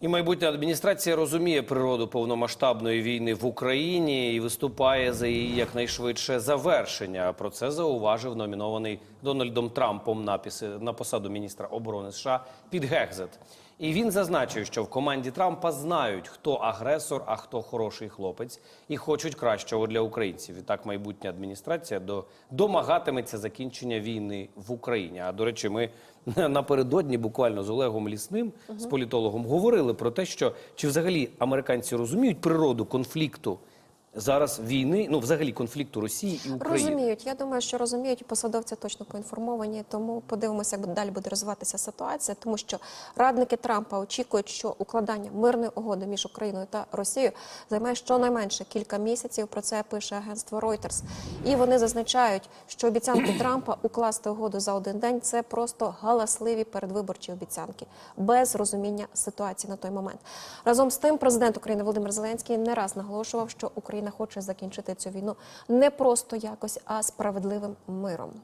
І майбутня адміністрація розуміє природу повномасштабної війни в Україні і виступає за її якнайшвидше завершення. Про це зауважив номінований Дональдом Трампом на на посаду міністра оборони США Під Гекзет. І він зазначив, що в команді Трампа знають, хто агресор, а хто хороший хлопець, і хочуть кращого для українців. І так майбутня адміністрація до, домагатиметься закінчення війни в Україні. А до речі, ми напередодні буквально з Олегом Лісним, з політологом, говорили про те, що чи взагалі американці розуміють природу конфлікту зараз війни, ну взагалі конфлікту Росії і України. Розуміють. Я думаю, що розуміють посадовці точно поінформовані. Тому подивимося, як далі буде розвиватися ситуація, тому що радники Трампа очікують, що укладання мирної угоди між Україною та Росією займає щонайменше кілька місяців. Про це пише агентство Reuters. І вони зазначають, що обіцянки Трампа укласти угоду за один день це просто галасливі передвиборчі обіцянки без розуміння ситуації на той момент. Разом з тим, президент України Володимир Зеленський не раз наголошував, що Україна хоче закінчити цю війну не просто якось, а справедливим миром.